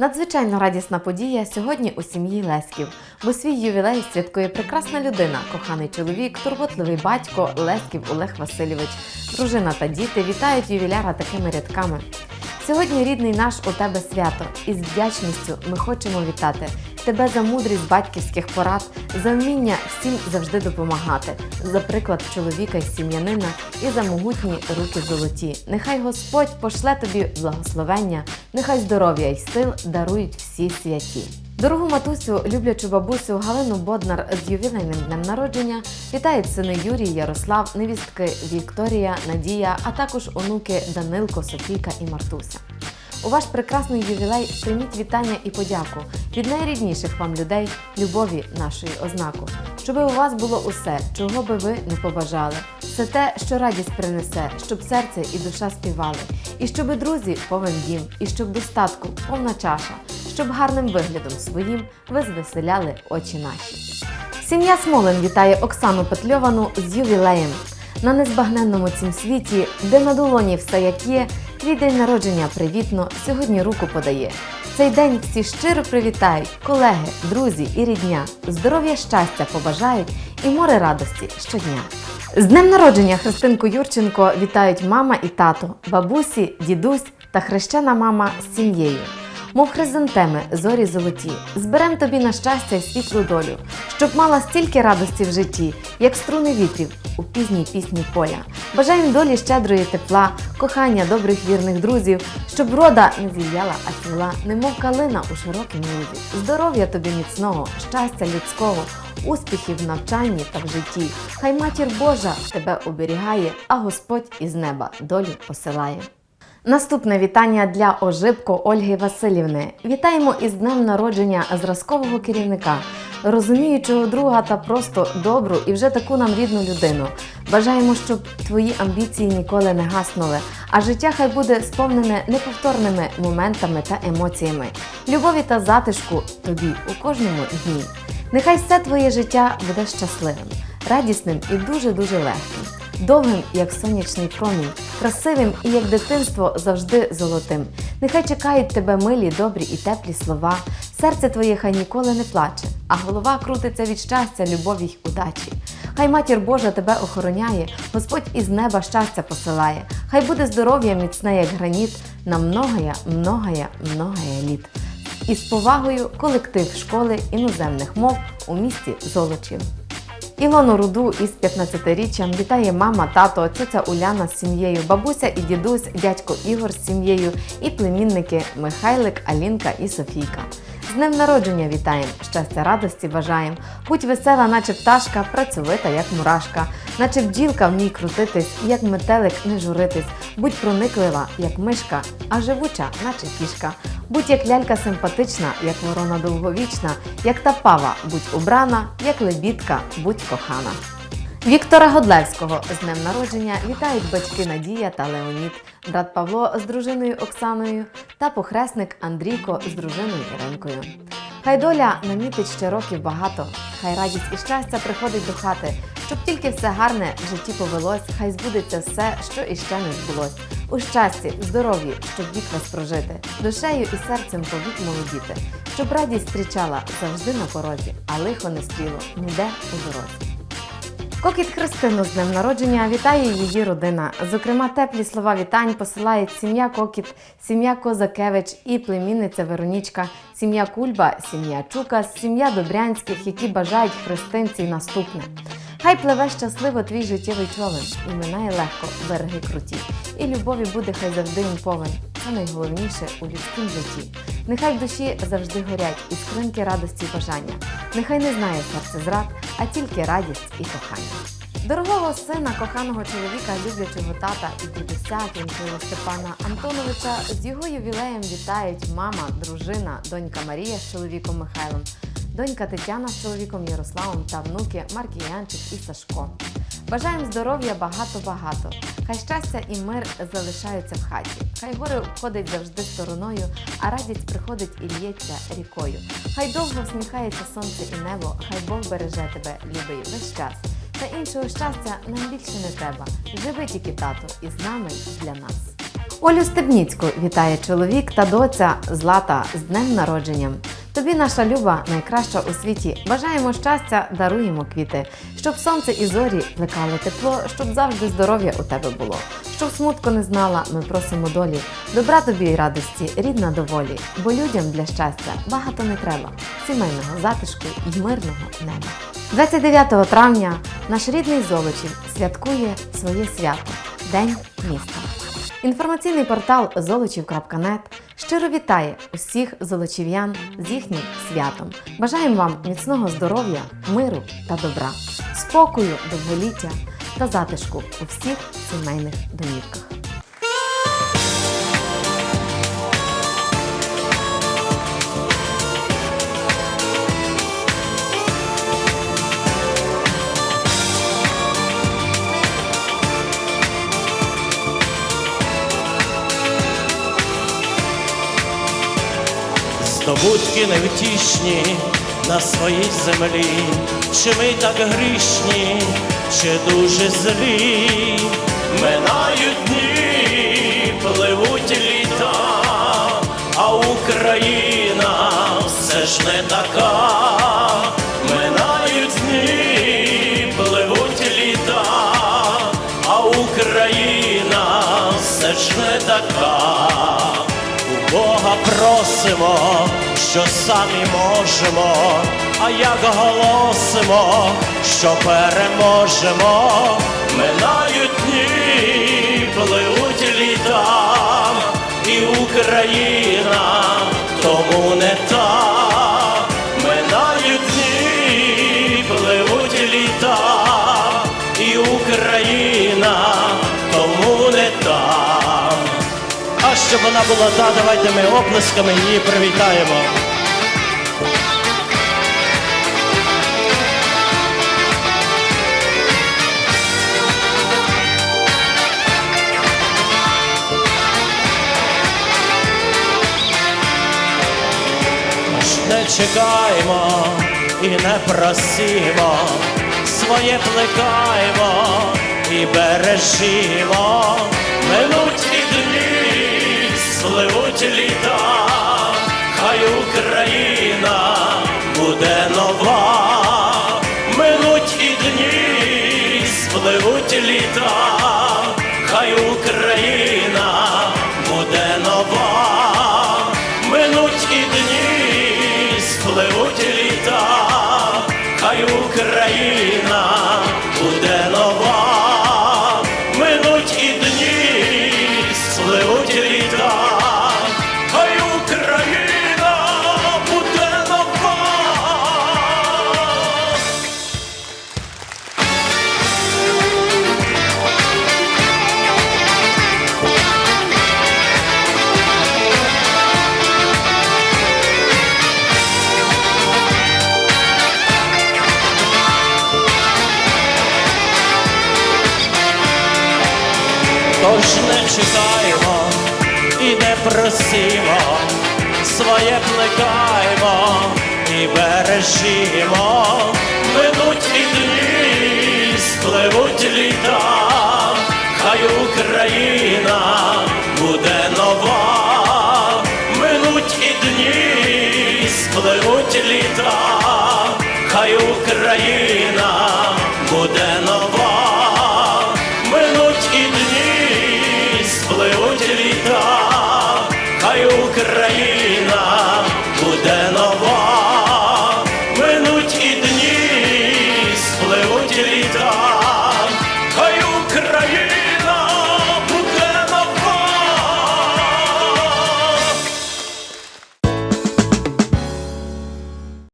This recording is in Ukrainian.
Надзвичайно радісна подія сьогодні у сім'ї Леськів, бо свій ювілей святкує прекрасна людина, коханий чоловік, турботливий батько Леськів Олег Васильович. Дружина та діти вітають ювіляра такими рядками. Сьогодні рідний наш у тебе свято, і з вдячністю ми хочемо вітати тебе за мудрість батьківських порад, за вміння всім завжди допомагати, за приклад чоловіка й сім'янина і за могутні руки золоті. Нехай Господь пошле тобі благословення, нехай здоров'я й сил дарують всі святі. Дорогу матусю, люблячу бабусю Галину Боднар з ювілейним днем народження вітають сини Юрій, Ярослав, невістки Вікторія, Надія, а також онуки Данилко, Софійка і Мартуся. У ваш прекрасний ювілей прийміть вітання і подяку від найрідніших вам людей, любові нашої ознаку, щоби у вас було усе, чого би ви не побажали. Все те, що радість принесе, щоб серце і душа співали, і щоби друзі повен дім, і щоб достатку повна чаша, щоб гарним виглядом своїм ви звеселяли очі наші. Сім'я Смолин вітає Оксану Петльовану з ювілеєм. На незбагненному цім світі, де на долоні все як є, твій день народження привітно сьогодні руку подає. Цей день всі щиро привітають колеги, друзі і рідня, здоров'я щастя побажають і море радості щодня. З днем народження Христинку Юрченко вітають мама і тато, бабусі, дідусь та хрещена мама з сім'єю. Мов хризантеми, зорі золоті, зберем тобі на щастя й світлу долю, щоб мала стільки радості в житті, як струни вітрів у пізній пісні поля. Бажаєм долі щедрої тепла, кохання добрих вірних друзів, щоб врода не зів'яла, а цвіла, немов калина у широкім лузі. Здоров'я тобі міцного, щастя людського, успіхів в навчанні та в житті. Хай матір Божа тебе оберігає, а Господь із неба долю посилає. Наступне вітання для ожибко Ольги Васильівни. Вітаємо із днем народження зразкового керівника, розуміючого друга та просто добру і вже таку нам рідну людину. Бажаємо, щоб твої амбіції ніколи не гаснули, а життя хай буде сповнене неповторними моментами та емоціями, любові та затишку тобі у кожному дні. Нехай все твоє життя буде щасливим, радісним і дуже дуже легким довгим, як сонячний промінь, красивим і як дитинство завжди золотим. Нехай чекають тебе милі, добрі і теплі слова. Серце твоє хай ніколи не плаче, а голова крутиться від щастя, любові й удачі. Хай матір Божа тебе охороняє, Господь із неба щастя посилає. Хай буде здоров'я міцне, як граніт, на многоя, многоя, многоя літ. І з повагою колектив школи іноземних мов у місті Золочів. Ілону Руду із 15-річчям вітає мама, тато, цьоця Уляна з сім'єю, бабуся і дідусь, дядько Ігор з сім'єю і племінники Михайлик, Алінка і Софійка. З днем народження вітаєм, щастя, радості бажаєм. Будь весела, наче пташка, працьовита, як мурашка, наче бджілка вмій крутитись, як метелик не журитись. Будь прониклива, як мишка, а живуча, наче кішка. Будь як лялька симпатична, як ворона довговічна, як та пава, будь убрана, як лебідка, будь кохана. Віктора Годлевського з днем народження вітають батьки Надія та Леонід, брат Павло з дружиною Оксаною та похресник Андрійко з дружиною Іринкою. Хай доля намітить ще років багато, хай радість і щастя приходить до хати, щоб тільки все гарне в житті повелось, хай збудеться все, що іще не збулось. У щасті, здоров'ї, щоб вік вас прожити, душею і серцем повік молодіти, щоб радість зустрічала завжди на порозі, а лихо не стріло ніде у дорозі. Кокіт Христину з днем народження вітає її родина. Зокрема, теплі слова вітань посилають сім'я Кокіт, сім'я Козакевич і племінниця Веронічка, сім'я Кульба, сім'я Чука, сім'я Добрянських, які бажають христинці наступне. Хай пливе щасливо твій життєвий човен, і минає легко береги круті. І любові буде хай завжди їм повен. Це найголовніше у людському житті. Нехай в душі завжди горять іскринки радості і бажання. Нехай не знає серце зрад, а тільки радість і кохання. Дорогого сина, коханого чоловіка, люблячого тата і дідуся Кінчила Степана Антоновича з його ювілеєм вітають мама, дружина, донька Марія з чоловіком Михайлом, донька Тетяна з чоловіком Ярославом та внуки Маркіянчик і Сашко. Бажаємо здоров'я багато-багато. Хай щастя і мир залишаються в хаті. Хай горе обходить завжди стороною, а радість приходить і лється рікою. Хай довго всміхається сонце і небо, хай Бог береже тебе, любий, весь час. Та іншого щастя нам більше не треба. Живи тільки тато, і з нами для нас. Олю Стебніцьку вітає чоловік та доця Злата з днем народження. Тобі, наша люба, найкраща у світі. Бажаємо щастя, даруємо квіти, щоб сонце і зорі плекали тепло, щоб завжди здоров'я у тебе було. Щоб смутку не знала, ми просимо долі. Добра тобі й радості, рідна доволі, бо людям для щастя багато не треба. Сімейного затишку і мирного неба. 29 травня наш рідний Золочів святкує своє свято День міста. Інформаційний портал золочів.нет щиро вітає усіх золочів'ян з їхнім святом. Бажаємо вам міцного здоров'я, миру та добра, спокою, довголіття та затишку у всіх сімейних домівках. Здобутки невтішні на своїй землі, чи ми так грішні, чи дуже злі, минають дні, пливуть літа, а Україна все ж не така, минають дні, пливуть літа, а Україна все ж не така. Просимо, що самі можемо, а як голосимо, що переможемо, минають дні, пливуть літа, і Україна тому не та, щоб вона була та, давайте ми оплесками її привітаємо. Не чекаймо і не просімо, своє плекаймо і бережімо, минуть і дні, спливуть літа, хай Україна буде нова, минуть і дні, спливуть літа, хай Україна буде нова, минуть і дні, спливуть літа, хай Україна не чекаємо і не просімо, своє плекаємо і бережімо, минуть і дні, спливуть літа, хай Україна буде нова, минуть і дні, спливуть літа, хай Україна